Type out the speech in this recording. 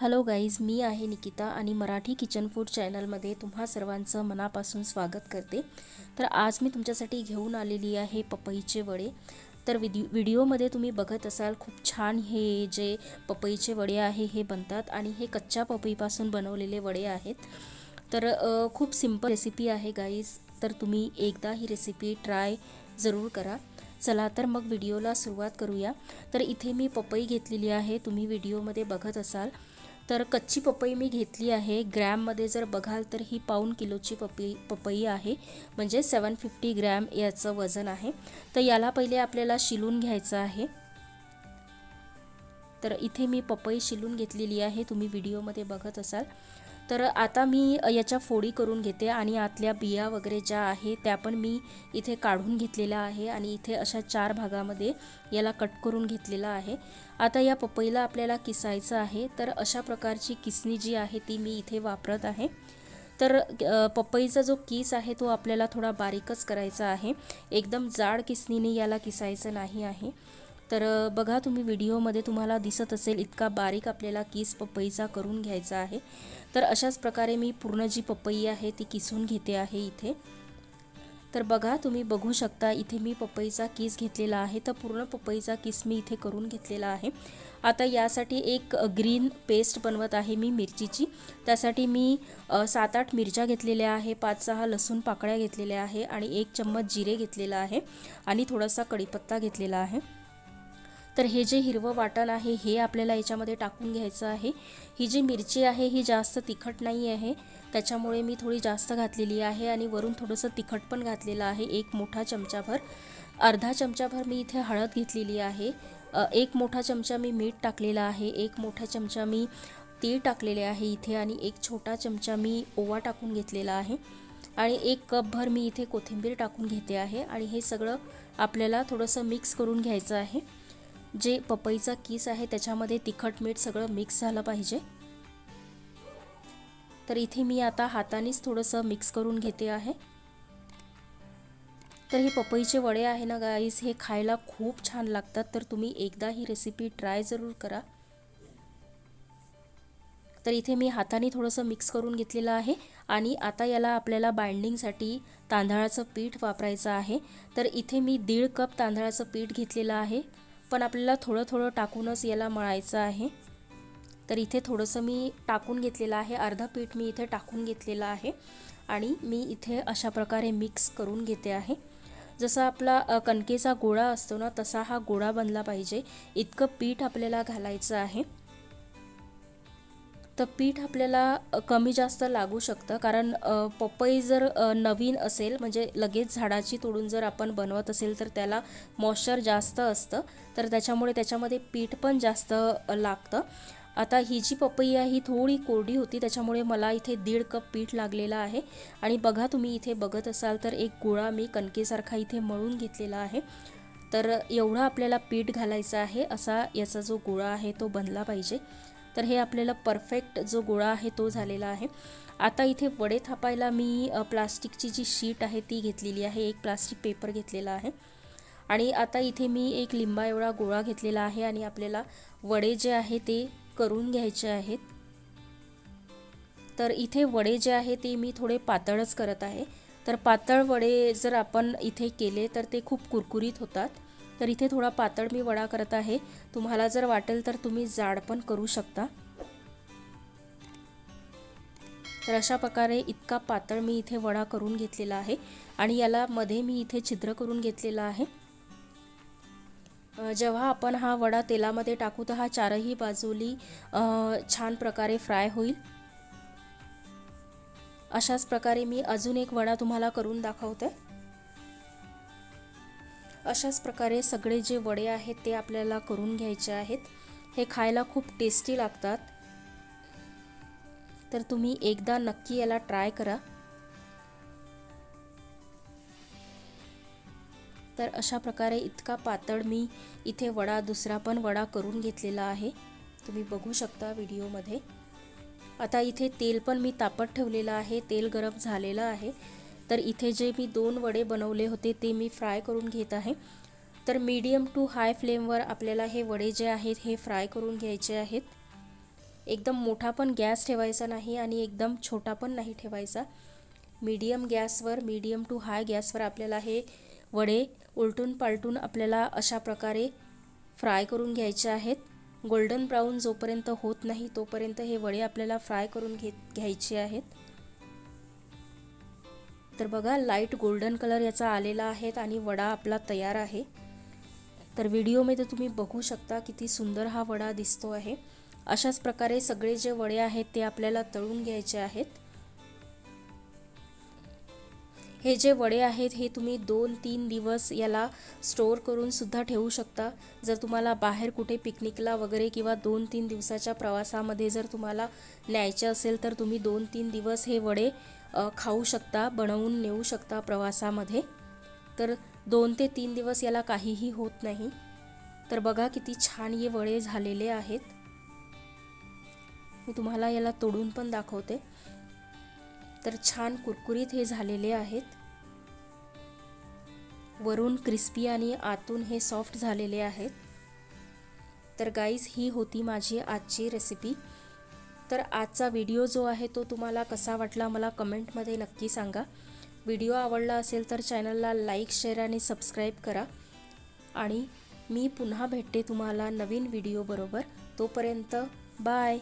Hello guys मी आहे निकिता आणि Marathi kitchen food चॅनलमध्ये तुम्हा सर्वांचं मनापासून स्वागत करते. तर आज मी तुमच्यासाठी घेऊन आलेली आहे पपईचे वडे. तर विदि व्हिडिओमध्ये तुम्ही बघत असाल खूप छान हे जे पपईचे वडे आहे हे बनतात आणि हे कच्च्या पपईपासून बनवलेले वडे आहेत. तर खूप सिंपल रेसिपी आहे गाईज तर तुम्ही एकदा ही रेसिपी ट्राय जरूर करा. चला तर मग व्हिडिओला सुरुवात करूया. तर इथे मी पपई घेतलेली आहे. तुम्ही व्हिडिओमध्ये बघत असाल. तर कच्ची पपई मी घेतली आहे. ग्रॅममध्ये जर बघाल तर ही पाऊन किलोची पपई पपई आहे. म्हणजे सेवन फिफ्टी ग्रॅम याचं वजन आहे. तर याला पहिले आपल्याला शिलून घ्यायचं आहे. तर इथे मी पपई शिलून घेतलेली आहे. तुम्ही व्हिडिओमध्ये बघत असाल. तर आता मी याच्या फोडी करून घेते आणि आतल्या बिया वगैरे ज्या आहे त्या पण मी इथे काढून घेतलेल्या आहे आणि इथे अशा चार भागामध्ये याला कट करून घेतलेला आहे. आता या पपईला आपल्याला किसायचं आहे तर अशा प्रकारची किसणी जी आहे ती मी इथे वापरत आहे. तर पपईचा जो किस आहे तो आपल्याला थोडा बारीकच करायचा आहे. एकदम जाड किसणीने याला किसायचं नाही आहे. तर बघा तुम्ही व्हिडिओमध्ये तुम्हाला दिसत असेल इतका बारीक आपल्याला किस पपईचा करून घ्यायचा आहे. तर अशाच प्रकारे मी पूर्ण जी पपई आहे ती किसून घेते आहे इथे. तर बघा तुम्ही बघू शकता इथे मी पपईचा किस घेतलेला आहे. तर पूर्ण पपईचा किस मी इथे करून घेतलेला आहे. आता यासाठी एक ग्रीन पेस्ट बनवत आहे मी मिरचीची. त्यासाठी मी सात आठ मिरच्या घेतलेल्या आहे पाच सहा लसूण पाकळ्या घेतलेल्या आहे आणि एक चम्मच जिरे घेतलेला आहे आणि थोडासा कढीपत्ता घेतलेला आहे. तर हे जे हिरवं वाटण आहे हे आपल्याला याच्यामध्ये टाकून घ्यायचं आहे. ही जी मिरची आहे ही जास्त तिखट नाही आहे. त्याच्यामुळे मी थोडी जास्त घातलेली आहे आणि वरून थोडंसं तिखट पण घातलेलं आहे. एक मोठा चमचाभर अर्धा चमचाभर मी इथे हळद घेतलेली आहे. एक मोठा चमचा मी मीठ टाकलेला आहे. एक मोठा चमचा मी तीळ टाकलेले आहे इथे आणि एक छोटा चमचा मी ओवा टाकून घेतलेला आहे. आणि एक कपभर मी इथे कोथिंबीर टाकून घेते आहे. आणि हे सगळं आपल्याला थोडंसं मिक्स करून घ्यायचं आहे. जे पपईचा किस आहे त्याच्यामध्ये तिखट मीठ सगळं मिक्स झालं पाहिजे. तर इथे मी आता हातानेच थोडंसं मिक्स करून घेते आहे. तर हे पपईचे वडे आहे ना गाईस हे खायला खूप छान लागतात. तर तुम्ही एकदा ही रेसिपी ट्राय जरूर करा. तर इथे मी हाताने थोडंसं मिक्स करून घेतलेलं आहे. आणि आता याला आपल्याला बाइंडिंगसाठी तांदळाचं पीठ वापरायचं आहे. तर इथे मी दीड कप तांदळाचं पीठ घेतलेलं आहे. पण आपल्याला थोडं थोडं टाकूनच याला मळायचं आहे. तर इथे थोडंसं मी टाकून घेतलेलं आहे. अर्धा पीठ मी इथे टाकून घेतलेलं आहे. आणि मी इथे अशा प्रकारे मिक्स करून घेते आहे. जसा आपला कणकेचा गोळा असतो ना तसा हा गोळा बनला पाहिजे. इतकं पीठ आपल्याला घालायचं आहे. तर पीठ आपल्याला कमी जास्त लागू शकतं. कारण पपई जर नवीन असेल म्हणजे लगेच झाडाची तोडून जर आपण बनवत असेल तर त्याला मॉइश्चर जास्त असतं. तर त्याच्यामुळे त्याच्यामध्ये पीठ पण जास्त लागतं. आता ही जी पपई आहे ही थोडी कोरडी होती त्याच्यामुळे मला इथे दीड कप पीठ लागलेलं आहे. आणि बघा तुम्ही इथे बघत असाल तर एक गोळा मी कणकेसारखा इथे मळून घेतलेला आहे. तर एवढा आपल्याला पीठ घालायचं आहे असा याचा जो गोळा आहे तो बनला पाहिजे. तर हे आपल्याला परफेक्ट जो गोळा आहे तो झालेला आहे. आता इथे वडे थापायला मी प्लास्टिकची जी शीट आहे ती घेतलेली आहे. एक प्लास्टिक पेपर घेतलेला आहे. आणि आता इथे मी एक लिंबा एवढा गोळा घेतलेला आहे आणि आपल्याला वडे जे आहे ते करून घ्यायचे आहेत. तर इथे वडे जे आहे ते मी थोडे पातळच करत आहे. तर पातळ वडे जर आपण इथे केले तर ते खूप कुरकुरीत होतात. तर इथे थोडा पातळ मी वडा करत आहे. तुम्हाला जर वाटेल तर तुम्ही जाड पण करू शकता. तर अशा प्रकारे इतका पातळ मी इथे वडा करून घेतलेला आहे. आणि याला मध्ये मी इथे छिद्र करून घेतलेला आहे. जेव्हा आपण हा वडा तेलामध्ये टाकू तर हा चारही बाजूली छान प्रकारे फ्राय होईल. अशाच प्रकारे मी अजून एक वडा तुम्हाला करून दाखवते. अशाच प्रकारे सगळे जे वडे आहेत ते आपल्याला करून घ्यायचे आहेत. हे खायला खूप टेस्टी लागतात. तर तुम्ही एकदा नक्की याला ट्राय करा. तर अशा प्रकारे इतका पातळ मी इथे वडा दुसरा पण वडा करून घेतलेला आहे. तुम्ही बघू शकता व्हिडिओमध्ये आता इथे तेल पण मी तापत ठेवलेलं आहे. तेल गरम झालेलं आहे. तर इथे जे मी दोन वडे बनवले होते ते मी फ्राय करून घेत आहे. तर मीडियम टू हाय फ्लेमवर आपल्याला हे वडे जे आहेत हे फ्राय करून घ्यायचे आहेत. एकदम मोठा पण गॅस ठेवायचा नाही आणि एकदम छोटा पण नाही ठेवायचा. मीडियम गॅसवर मीडियम टू हाय गॅसवर आपल्याला हे वडे उलटून पालटून आपल्याला अशा प्रकारे फ्राय करून घ्यायचे आहेत. गोल्डन ब्राऊन जोपर्यंत होत नाही तोपर्यंत हे वडे आपल्याला फ्राय करून घे घ्यायचे आहेत. तर बघा लाइट गोल्डन कलर याचा आलेला आहे आणि वडा आपला तयार आहे. तर व्हिडिओमध्ये तुम्ही बघू शकता किती सुंदर हा वडा दिसतो आहे. अशाच प्रकारे सगळे जे वडे आहेत ते आपल्याला तळून घ्यायचे आहेत. हे जे वडे आहेत हे तुम्ही दोन तीन दिवस याला स्टोअर करून सुद्धा ठेवू शकता. जर तुम्हाला बाहेर कुठे पिकनिकला वगैरे किंवा दोन तीन दिवसाच्या प्रवासामध्ये जर तुम्हाला न्यायचे असेल तर तुम्ही दोन तीन दिवस हे वडे खाऊ शकता बनवून नेऊ शकता प्रवासामध्ये. तर दोन ते तीन दिवस याला काहीही होत नाही. तर बघा किती छान हे वडे झालेले आहेत. मी तुम्हाला याला तोडून पण दाखवते. तर छान कुरकुरीत हे झालेले आहेत. वरून क्रिस्पी आणि आतून हे सॉफ्ट झालेले आहेत. तर गाईज ही होती माझी आजची रेसिपी तर आजचा व्हिडिओ जो आहे तो तुम्हाला कसा वाटला मला कमेंटमध्ये नक्की सांगा. व्हिडिओ आवडला असेल तर चॅनलला लाईक शेअर आणि सबस्क्राईब करा. आणि मी पुन्हा भेटते तुम्हाला नवीन व्हिडिओबरोबर तोपर्यंत बाय.